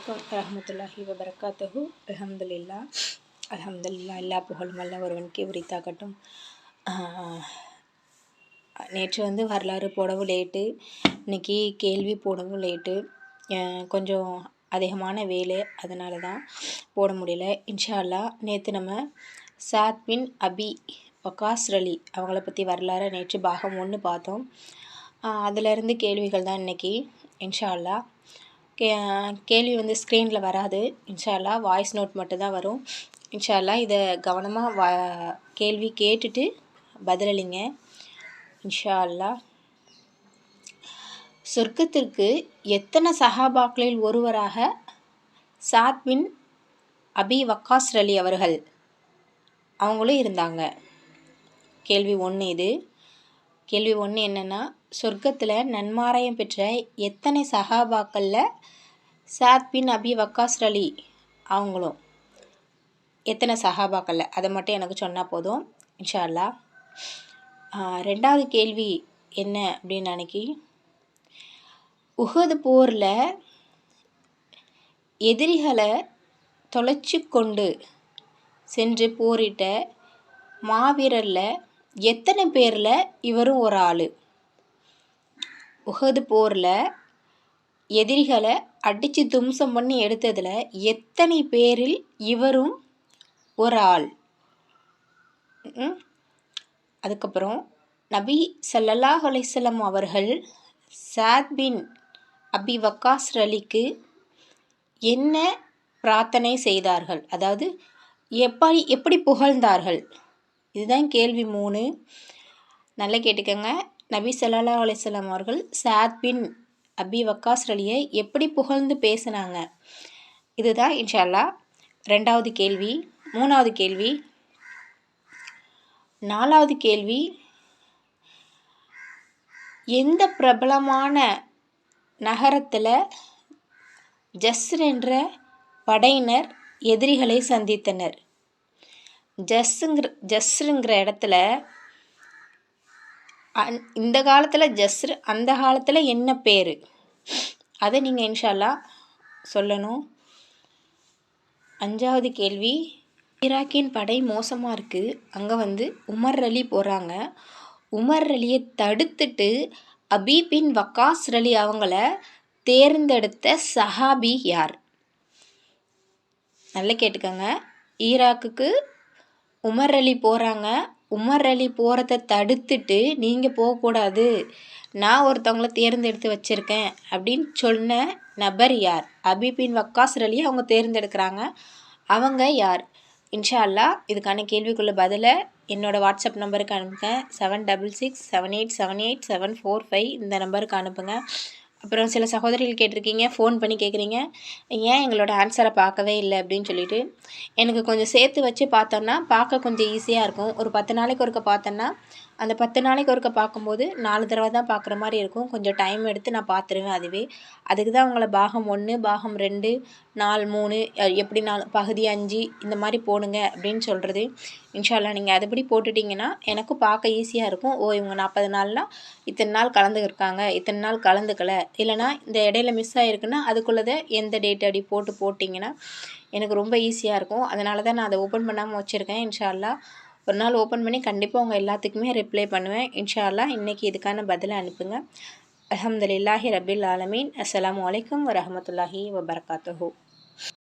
வலைக்கம் ரஹமத்துல்லாஹி வபரகாத்தஹு அலமதுல்லா அலமதுல்லா எல்லா புகழும் அல்ல ஒருவனுக்கே உரித்தாகட்டும். நேற்று வந்து வரலாறு போடவும் லேட்டு. இன்றைக்கி கேள்வி போடவும் லேட்டு. கொஞ்சம் அதிகமான வேலை. அதனால தான் போட முடியல. இன்ஷால்லா நேற்று நம்ம சாத் பின் அபி வகாஸ் அலி அவங்கள பற்றி வரலாறு நேற்று பாகம் ஒன்று பார்த்தோம். அதிலிருந்து கேள்விகள் தான் இன்றைக்கி இன்ஷா அல்லா கே கேள்வி வந்து ஸ்க்ரீனில் வராது. இன்ஷால்லா வாய்ஸ் நோட் மட்டும்தான் வரும். இன்ஷால்லா இதை கவனமாக வா கேள்வி கேட்டுட்டு பதிலளிங்க. இன்ஷா அல்லா சொர்க்கத்திற்கு எத்தனை சஹாபாக்களில் ஒருவராக சாத் பின் அபி வக்காஸ் அலி அவர்கள்? அவங்களும் இருந்தாங்க. கேள்வி ஒன்று இது. கேள்வி ஒன்று என்னென்னா சொர்க்கத்தில் நன்மாராயம் பெற்ற எத்தனை சஹாபாக்களில் சாத் பின் அபி வக்காஸ் அலி அவங்களும். எத்தனை சஹாபாக்கள் அதை மட்டும் எனக்கு சொன்னால் போதும். இன்ஷா அல்லா ரெண்டாவது கேள்வி என்ன அப்படின்னு அன்னைக்கு உகது போரில் எதிரிகளை தொலைச்சி கொண்டு சென்று போரிட்ட மாவீரரில் எத்தனை பேரில் இவரும் ஒரு ஆள்? உகது போரில் எதிரிகளை அடித்து தும்சம் பண்ணி எடுத்ததில் எத்தனை பேரில் இவரும் ஒரு ஆள். அதுக்கப்புறம் நபி சல்லல்லாஹ் அலைசல்லம் அவர்கள் சாத் பின் அபி வக்காஸ் அலிக்கு என்ன பிரார்த்தனை செய்தார்கள்? அதாவது எப்படி எப்படி புகழ்ந்தார்கள்? இதுதான் கேள்வி மூணு. நல்லா கேட்டுக்கோங்க. நபி சல்லா அலிஸ்லாம் அவர்கள் சாத் பின் அபி வக்காஸ் அலியை எப்படி புகழ்ந்து பேசினாங்க? இதுதான் இன்ஷால்லா ரெண்டாவது கேள்வி. மூணாவது கேள்வி. நாலாவது கேள்வி. எந்த பிரபலமான நகரத்தில் ஜஸ்ர் என்ற படையினர் எதிரிகளை சந்தித்தனர்? ஜஸ்ஸுங்கிற ஜஸ்ருங்கிற இடத்துல இந்த காலத்தில் ஜஸ்ரு அந்த காலத்தில் என்ன பேர்? அதை நீங்கள் இன்ஷால்லா சொல்லணும். அஞ்சாவது கேள்வி ஈராக்கின் படை மோசமாக இருக்குது அங்கே வந்து உமர் அலி போகிறாங்க உமர் அலியை தடுத்துட்டு அபீபின் வக்காஸ் அலி அவங்கள தேர்ந்தெடுத்த சஹாபி யார்? நல்லா கேட்டுக்கோங்க. ஈராக்குக்கு உமர் அலி போகிறாங்க உமர் அலி போகிறத தடுத்துட்டு நீங்கள் போகக்கூடாது. நான் ஒருத்தவங்கள தேர்ந்தெடுத்து வச்சுருக்கேன் அப்படின்னு சொன்ன நபர் யார்? அபிபின் வக்காஸ் அலியை அவங்க தேர்ந்தெடுக்கிறாங்க. அவங்க யார்? இன்ஷா அல்லா இதுக்கான கேள்விக்குள்ள பதிலை என்னோடய வாட்ஸ்அப் நம்பருக்கு அனுப்புங்க. Seven double six seven eight seven eight seven four five இந்த நம்பருக்கு அனுப்புங்க. அப்புறம் சில சகோதரிகள் கேட்டிருக்கீங்க ஃபோன் பண்ணி கேட்குறீங்க. ஏன் எங்களோட ஆன்சரை பார்க்கவே இல்லை அப்படின்னு சொல்லிட்டு எனக்கு கொஞ்சம் சேர்த்து வச்சு பார்த்தோன்னா பார்க்க கொஞ்சம் ஈஸியாக இருக்கும். ஒரு பத்து நாளைக்கு ஒருக்க பார்த்தோன்னா அந்த பத்து நாளைக்கு ஒருக்க பார்க்கும்போது நாலு தடவை தான் பார்க்குற மாதிரி இருக்கும். கொஞ்சம் டைம் எடுத்து நான் பார்த்துருவேன் அதுவே. அதுக்கு தான் உங்களை பாகம் ஒன்று பாகம் ரெண்டு நாலு மூணு எப்படி நாலு பகுதி அஞ்சு இந்த மாதிரி போடுங்க அப்படின்னு சொல்கிறது இன்ஷால்லா நீங்கள் அதுபடி போட்டுட்டிங்கன்னா எனக்கும் பார்க்க ஈஸியாக இருக்கும். ஓ இவங்க நாற்பது நாள்னால் இத்தனை நாள் கலந்துருக்காங்க இத்தனை நாள் கலந்துக்கலை. இல்லைனா இந்த இடையில மிஸ் ஆகிருக்குன்னா அதுக்குள்ளதை எந்த டேட் அப்படி போட்டு போட்டிங்கன்னா எனக்கு ரொம்ப ஈஸியாக இருக்கும். அதனால தான் நான் அதை ஓப்பன் பண்ணாமல் வச்சுருக்கேன். இன்ஷால்லா ஒரு நாள் ஓப்பன் பண்ணி கண்டிப்பாக உங்கள் எல்லாத்துக்குமே ரிப்ளை பண்ணுவேன். இன்ஷால்லா இன்றைக்கி இதுக்கான பதிலை அனுப்புங்க. அலமதுல்லாஹி ரபில் ஆலமீன். அஸ்லாம் வலைக்கம் வரமத்துல்லாஹி வபர்காத்தூ